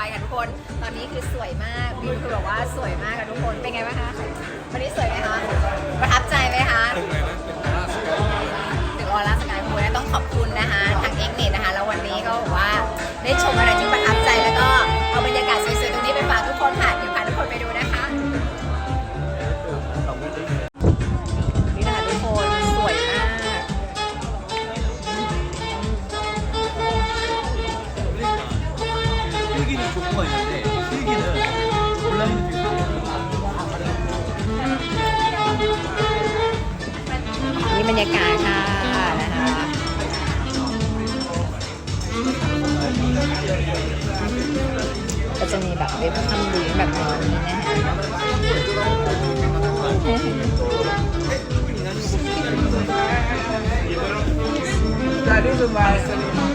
เมืองดูไบค่ะทุกคน ตอนนี้คือสวยมากวิวคือแบบว่าสวยมากค่ะทุกคน เป็นไงบ้างคะ 필기는 조건가 있는데 필기는 온라인은 되게 좋아요. นี่บรรยากาศค่ะนะคะก็จะมีแบบเว็บทำดีแบบนี้นะคะ That is a nice